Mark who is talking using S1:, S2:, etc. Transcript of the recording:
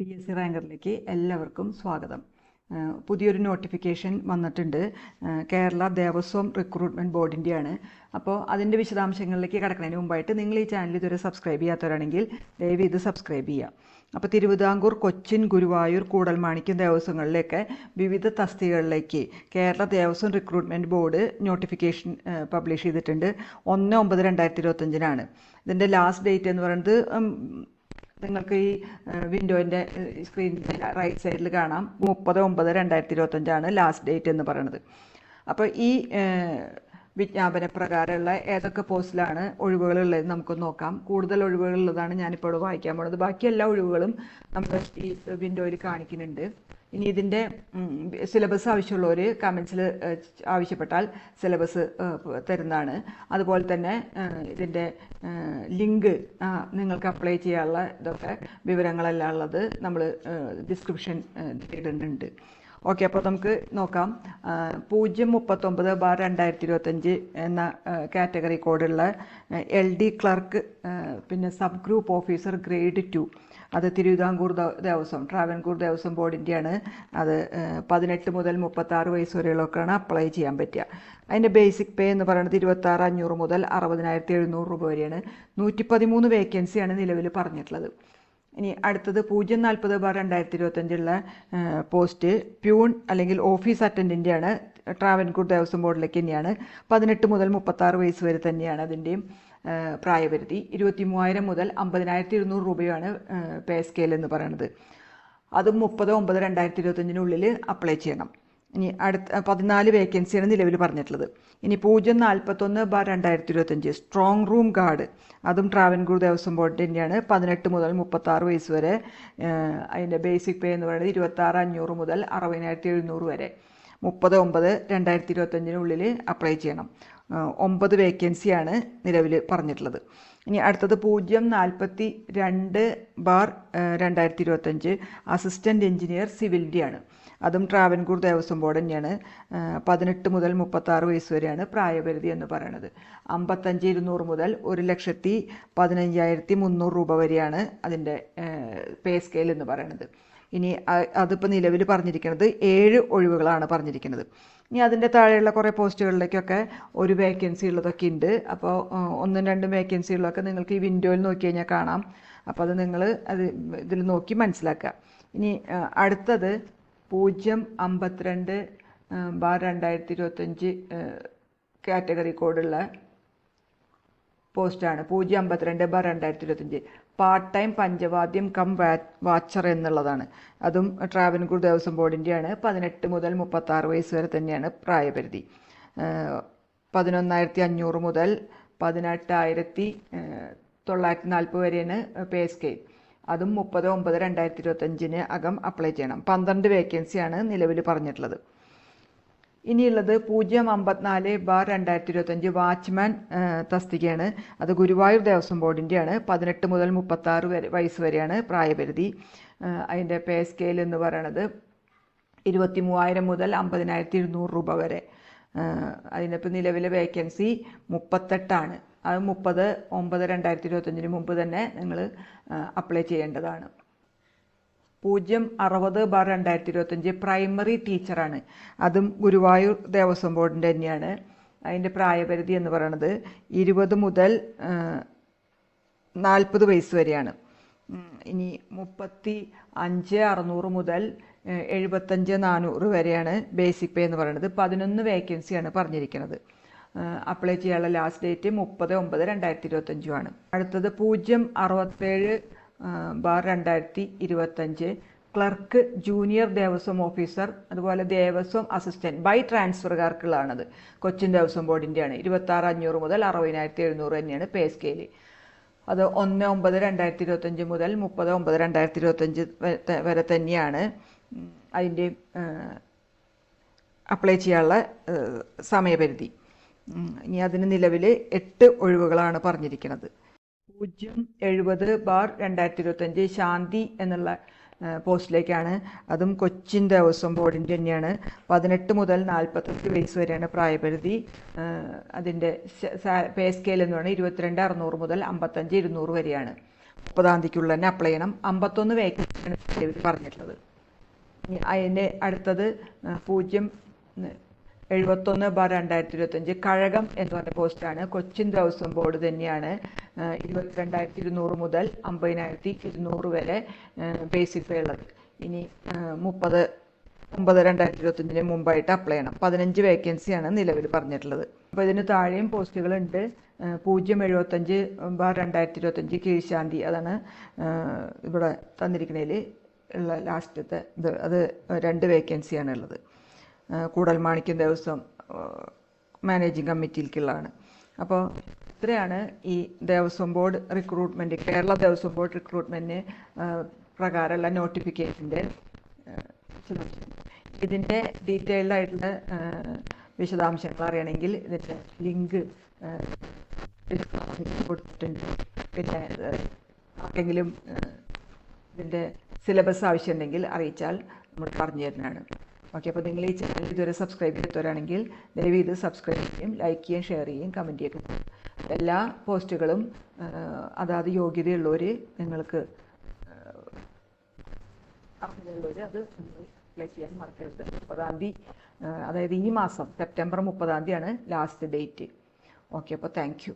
S1: P S C റാങ്കറിലേക്ക് എല്ലാവർക്കും സ്വാഗതം. പുതിയൊരു നോട്ടിഫിക്കേഷൻ വന്നിട്ടുണ്ട്. കേരള ദേവസ്വം റിക്രൂട്ട്മെന്റ് ബോർഡിന്റെയാണ് അപ്പോൾ അതിന്റെ വിശദാംശങ്ങളിലേക്ക് കിടക്കുന്നതിന് മുമ്പായിട്ട് നിങ്ങൾ ഈ ചാനൽ ഇതുവരെ സബ്സ്ക്രൈബ് ചെയ്യാത്തവരാണെങ്കിൽ ദയവ് ഇത് സബ്സ്ക്രൈബ് ചെയ്യുക. അപ്പോൾ തിരുവിതാംകൂർ കൊച്ചിൻ ഗുരുവായൂർ കൂടൽമാണിക്യം ദേവസ്വങ്ങളിലേക്ക് വിവിധ തസ്തികകളിലേക്ക് Kerala Devaswom recruitment board notification publish ചെയ്തിട്ടുണ്ട്. ഒന്ന് ഒമ്പത് രണ്ടായിരത്തി ഇരുപത്തഞ്ചിനാണ് ഇതിന്റെ ലാസ്റ്റ് ഡേറ്റ് എന്ന് പറയുന്നത് നിങ്ങൾക്ക് ഈ വിൻഡോന്റെ സ്ക്രീനിന്റെ റൈറ്റ് സൈഡിൽ കാണാം മുപ്പത് ഒമ്പത് രണ്ടായിരത്തി ഇരുപത്തഞ്ചാണ് ലാസ്റ്റ് ഡേറ്റ് എന്ന് പറയുന്നത് അപ്പോൾ ഈ വിജ്ഞാപന പ്രകാരമുള്ള ഏതൊക്കെ പോസ്റ്റിലാണ് ഒഴിവുകളുള്ളത് നമുക്ക് നോക്കാം. കൂടുതൽ ഒഴിവുകളുള്ളതാണ് ഞാനിപ്പോൾ വായിക്കാൻ പോണത്. ബാക്കി എല്ലാ ഒഴിവുകളും നമ്മൾ ഈ വിൻഡോയിൽ കാണിക്കുന്നുണ്ട്. ഇനി ഇതിന്റെ സിലബസ് ആവശ്യമുള്ളവർ കമൻസിൽ ആവശ്യപ്പെട്ടാൽ സിലബസ് തരുന്നതാണ്. അതുപോലെ തന്നെ ഇതിന്റെ ലിങ്ക് നിങ്ങൾക്ക് അപ്ലൈ ചെയ്യാനുള്ള ഇതൊക്കെ വിവരങ്ങളെല്ലാം ഉള്ളത് നമ്മൾ ഡിസ്ക്രിപ്ഷൻ ഇടുന്നുണ്ട് ഓക്കെ അപ്പോൾ നമുക്ക് നോക്കാം. പൂജ്യം മുപ്പത്തൊമ്പത് ബാർ രണ്ടായിരത്തി ഇരുപത്തഞ്ച് എന്ന കാറ്റഗറി കോഡുള്ള എൽ ഡി ക്ലർക്ക് പിന്നെ sub group officer grade two. അത് തിരുവിതാംകൂർ ദേവസ്വം ട്രാവൻകൂർ ദേവസ്വം ബോർഡിന്റെയാണ് അത് പതിനെട്ട് മുതൽ മുപ്പത്താറ് വയസ്സ് വരെയുള്ളവർക്കാണ് അപ്ലൈ ചെയ്യാൻ പറ്റുക. അതിന്റെ ബേസിക് പേ എന്ന് പറയുന്നത് ഇരുപത്താറ് അഞ്ഞൂറ് മുതൽ അറുപതിനായിരത്തി എഴുന്നൂറ് രൂപ വരെയാണ്. നൂറ്റി പതിമൂന്ന് വേക്കൻസിയാണ് നിലവിൽ പറഞ്ഞിട്ടുള്ളത്. ഇനി അടുത്തത് പൂജ്യം നാൽപ്പത് ബാർ രണ്ടായിരത്തി ഇരുപത്തഞ്ചുള്ള പോസ്റ്റ്. പ്യൂൺ അല്ലെങ്കിൽ ഓഫീസ് അറ്റൻഡന്റിന്റെയാണ് ട്രാവൻകൂർ ദേവസ്വം ബോർഡിലേക്ക് തന്നെയാണ്. പതിനെട്ട് മുതൽ മുപ്പത്താറ് വയസ്സ് വരെ തന്നെയാണ് അതിന്റെയും പ്രായപരിധി. ഇരുപത്തി മൂവായിരം മുതൽ അമ്പതിനായിരത്തി ഇരുന്നൂറ് രൂപയാണ് പേ സ്കെയിൽ എന്ന് പറയുന്നത്. അതും മുപ്പത് ഒമ്പത് രണ്ടായിരത്തി ഇരുപത്തഞ്ചിനുള്ളിൽ അപ്ലൈ ചെയ്യണം. ഇനി അടുത്ത പതിനാല് വേക്കൻസിയാണ് നിലവിൽ പറഞ്ഞിട്ടുള്ളത്. ഇനി പൂജ്യം നാൽപ്പത്തൊന്ന് ബാർ രണ്ടായിരത്തി ഇരുപത്തഞ്ച് സ്ട്രോങ് റൂം ഗാർഡ് അതും ട്രാവൻകൂർ ദേവസ്വം ബോർഡിന്റെ തന്നെയാണ് പതിനെട്ട് മുതൽ മുപ്പത്താറ് വയസ്സ് വരെ അതിന്റെ ബേസിക് പേ എന്ന് പറയുന്നത് ഇരുപത്താറ് അഞ്ഞൂറ് മുതൽ അറുപതിനായിരത്തി എഴുന്നൂറ് വരെ. മുപ്പത് ഒമ്പത് രണ്ടായിരത്തി ഇരുപത്തഞ്ചിനുള്ളിൽ അപ്ലൈ ചെയ്യണം. ഒമ്പത് വേക്കൻസിയാണ് നിലവിൽ പറഞ്ഞിട്ടുള്ളത്. ഇനി അടുത്തത് പൂജ്യം നാൽപ്പത്തി രണ്ട് ബാർ രണ്ടായിരത്തി ഇരുപത്തഞ്ച് അസിസ്റ്റന്റ് എഞ്ചിനീയർ സിവിലിന്റെയാണ് അതും ട്രാവൻകൂർ ദേവസ്വം ബോർഡ് തന്നെയാണ്. പതിനെട്ട് മുതൽ മുപ്പത്താറ് വയസ്സ് വരെയാണ് പ്രായപരിധി എന്ന് പറയുന്നത് അമ്പത്തഞ്ച് ഇരുന്നൂറ് മുതൽ ഒരു ലക്ഷത്തി പതിനഞ്ചായിരത്തി മുന്നൂറ് രൂപ വരെയാണ് അതിന്റെ പേ സ്കെയിൽ എന്ന് പറയുന്നത് ഇനി അതിപ്പോൾ നിലവിൽ പറഞ്ഞിരിക്കുന്നത് ഏഴ് ഒഴിവുകളാണ് പറഞ്ഞിരിക്കുന്നത് ഇനി അതിന്റെ താഴെയുള്ള കുറേ പോസ്റ്റുകളിലേക്കൊക്കെ ഒരു വേക്കൻസി ഉള്ളതൊക്കെ ഉണ്ട് അപ്പോൾ ഒന്നും രണ്ടും വേക്കൻസി ഉള്ളതൊക്കെ നിങ്ങൾക്ക് ഈ വിൻഡോയിൽ നോക്കി കഴിഞ്ഞാൽ കാണാം. അപ്പോൾ അത് നിങ്ങൾ അത് ഇതിൽ നോക്കി മനസ്സിലാക്കുക. ഇനി അടുത്തത് പൂജ്യം അമ്പത്തിരണ്ട് ബാർ രണ്ടായിരത്തി ഇരുപത്തഞ്ച് കാറ്റഗറി കോഡുള്ള പോസ്റ്റാണ്. പൂജ്യം അമ്പത്തിരണ്ട് ബാർ രണ്ടായിരത്തി ഇരുപത്തഞ്ച് പാർട്ട് ടൈം പഞ്ചവാദ്യം കം വാച്ചർ എന്നുള്ളതാണ്. അതും ട്രാവൻകൂർ ദേവസ്വം ബോർഡിന്റെയാണ് പതിനെട്ട് മുതൽ മുപ്പത്താറ് വയസ്സ് വരെ തന്നെയാണ് പ്രായപരിധി. പതിനൊന്നായിരത്തി അഞ്ഞൂറ് മുതൽ പതിനെട്ടായിരത്തി തൊള്ളായിരത്തി നാൽപ്പത് വരെയാണ് പേ സ്കെയിൽ. അതും മുപ്പത് ഒമ്പത് രണ്ടായിരത്തി ഇരുപത്തഞ്ചിന് അകം അപ്ലൈ ചെയ്യണം. പന്ത്രണ്ട് വേക്കൻസിയാണ് നിലവിൽ പറഞ്ഞിട്ടുള്ളത്. ഇനിയുള്ളത് പൂജ്യം അമ്പത്തിനാല് ബാർ രണ്ടായിരത്തി ഇരുപത്തഞ്ച് വാച്ച്മാൻ തസ്തികയാണ്. അത് ഗുരുവായൂർ ദേവസ്വം ബോർഡിന്റെയാണ് പതിനെട്ട് മുതൽ മുപ്പത്താറ് വരെ വയസ്സ് വരെയാണ് പ്രായപരിധി. അതിന്റെ പേ സ്കെയിൽ എന്ന് പറയണത് ഇരുപത്തി മൂവായിരം മുതൽ അമ്പതിനായിരത്തി ഇരുന്നൂറ് രൂപ വരെ. അതിനിപ്പോൾ നിലവിലെ വേക്കൻസി മുപ്പത്തെട്ടാണ്. അത് മുപ്പത് ഒമ്പത് രണ്ടായിരത്തി ഇരുപത്തഞ്ചിന് മുമ്പ് തന്നെ നിങ്ങൾ അപ്ലൈ ചെയ്യേണ്ടതാണ്. പൂജ്യം അറുപത് ബാർ രണ്ടായിരത്തി ഇരുപത്തഞ്ച് പ്രൈമറി ടീച്ചറാണ്. അതും ഗുരുവായൂർ ദേവസ്വം ബോർഡിന്റെ തന്നെയാണ്. അതിന്റെ പ്രായപരിധി എന്ന് പറയുന്നത് ഇരുപത് മുതൽ നാൽപ്പത് വയസ്സ് വരെയാണ്. ഇനി മുപ്പത്തി അഞ്ച് അറുന്നൂറ് മുതൽ എഴുപത്തഞ്ച് നാനൂറ് വരെയാണ് ബേസിക് പേ എന്ന് പറയുന്നത് പതിനൊന്ന് വേക്കൻസിയാണ് പറഞ്ഞിരിക്കുന്നത് അപ്ലൈ ചെയ്യാനുള്ള ലാസ്റ്റ് ഡേറ്റ് മുപ്പത് ഒമ്പത് രണ്ടായിരത്തി ഇരുപത്തഞ്ചുമാണ് അടുത്തത് പൂജ്യം അറുപത്തേഴ് ബാർ രണ്ടായിരത്തി ഇരുപത്തഞ്ച്. ക്ലർക്ക് ജൂനിയർ ദേവസ്വം ഓഫീസർ അതുപോലെ ദേവസ്വം അസിസ്റ്റന്റ് ബൈ ട്രാൻസ്ഫറുകാർക്കുള്ളതാണത്. കൊച്ചിൻ ദേവസ്വം ബോർഡിന്റെയാണ് ഇരുപത്താറ് അഞ്ഞൂറ് മുതൽ അറുപതിനായിരത്തി എഴുന്നൂറ് തന്നെയാണ് പേ സ്കെയിൽ അത് ഒന്ന് ഒമ്പത് രണ്ടായിരത്തി ഇരുപത്തഞ്ച് മുതൽ മുപ്പത് ഒമ്പത് രണ്ടായിരത്തി ഇരുപത്തഞ്ച് വരെ തന്നെയാണ് അതിന്റെ അപ്ലൈ ചെയ്യാനുള്ള സമയപരിധി. ഇനി അതിന് നിലവിൽ എട്ട് ഒഴിവുകളാണ് പറഞ്ഞിരിക്കുന്നത് പൂജ്യം എഴുപത് ബാർ രണ്ടായിരത്തി ഇരുപത്തഞ്ച് ശാന്തി എന്നുള്ള പോസ്റ്റിലേക്കാണ്. അതും കൊച്ചിൻ ദേവസ്വം ബോർഡിന്റെ തന്നെയാണ്. പതിനെട്ട് മുതൽ നാൽപ്പത്തഞ്ച് വയസ്സ് വരെയാണ് പ്രായപരിധി. അതിന്റെ പേ സ്കെയിൽ എന്ന് പറഞ്ഞാൽ ഇരുപത്തിരണ്ട് അറുന്നൂറ് മുതൽ അമ്പത്തഞ്ച് ഇരുന്നൂറ് വരെയാണ്. മുപ്പതാം തീയതിക്കുള്ള തന്നെ അപ്ലൈ ചെയ്യണം. അമ്പത്തൊന്ന് വേക്കൻസിയാണ് പറഞ്ഞിട്ടുള്ളത്. അതിന്റെ അടുത്തത് പൂജ്യം എഴുപത്തൊന്ന് ബാർ രണ്ടായിരത്തി ഇരുപത്തഞ്ച് കഴകം എന്ന് പറഞ്ഞ പോസ്റ്റാണ് കൊച്ചിൻ ദേവസ്വം ബോർഡ് തന്നെയാണ്. ഇരുപത്തിരണ്ടായിരത്തി ഇരുന്നൂറ് മുതൽ അമ്പതിനായിരത്തി ഇരുന്നൂറ് വരെ ബേസിക് പേ ഉള്ളത്. ഇനി മുപ്പത് ഒമ്പത് രണ്ടായിരത്തി ഇരുപത്തഞ്ചിന് മുമ്പായിട്ട് അപ്ലൈ ചെയ്യണം. പതിനഞ്ച് വേക്കൻസിയാണ് നിലവിൽ പറഞ്ഞിട്ടുള്ളത്. അപ്പോൾ ഇതിന് താഴെയും പോസ്റ്റുകളുണ്ട് പൂജ്യം എഴുപത്തഞ്ച് ബാർ രണ്ടായിരത്തി ഇരുപത്തഞ്ച് കീഴ്ശാന്തി അതാണ് ഇവിടെ തന്നിരിക്കുന്നതിൽ ഉള്ള ലാസ്റ്റത്തെ ഇത്. അത് രണ്ട് വേക്കൻസിയാണ് ഉള്ളത്. ആ, കൂടൽമാണിക്യം ദേവസ്വം മാനേജിംഗ് കമ്മിറ്റിയിലേക്കുള്ളതാണ് അപ്പോൾ ഇത്രയാണ് ഈ Devaswom board recruitment Kerala Devaswom board റിക്രൂട്ട്മെന്റിന് പ്രകാരമുള്ള നോട്ടിഫിക്കേഷന്റെ ഇതിന്റെ ഡീറ്റെയിൽഡ് ആയിട്ടുള്ള വിശദാംശങ്ങൾ അറിയണമെങ്കിൽ ഇതിന്റെ ലിങ്ക് കൊടുത്തിട്ടുണ്ട്. പിന്നെ ആർക്കെങ്കിലും ഇതിന്റെ സിലബസ് ആവശ്യമുണ്ടെങ്കിൽ അറിയിച്ചാൽ നമ്മൾ പറഞ്ഞു തരുന്നതാണ് ഓക്കെ അപ്പോൾ നിങ്ങൾ ഈ ചാനൽ ഇതുവരെ സബ്സ്ക്രൈബ് ചെയ്തവരാണെങ്കിൽ ദയവ് ഇത് സബ്സ്ക്രൈബ് ചെയ്യും ലൈക്ക് ചെയ്യും ഷെയർ ചെയ്യും കമന്റ് ചെയ്യും എല്ലാ പോസ്റ്റുകളും അതാത് യോഗ്യതയുള്ളവർ നിങ്ങൾക്ക് അറിഞ്ഞുള്ളവർ അത് അപ്ലൈ ചെയ്യാൻ മറക്കരുത്. മുപ്പതാം തീയതി അതായത് ഈ മാസം സെപ്റ്റംബർ മുപ്പതാം തീയതിയാണ് ലാസ്റ്റ് ഡേറ്റ് ഓക്കെ അപ്പോൾ താങ്ക്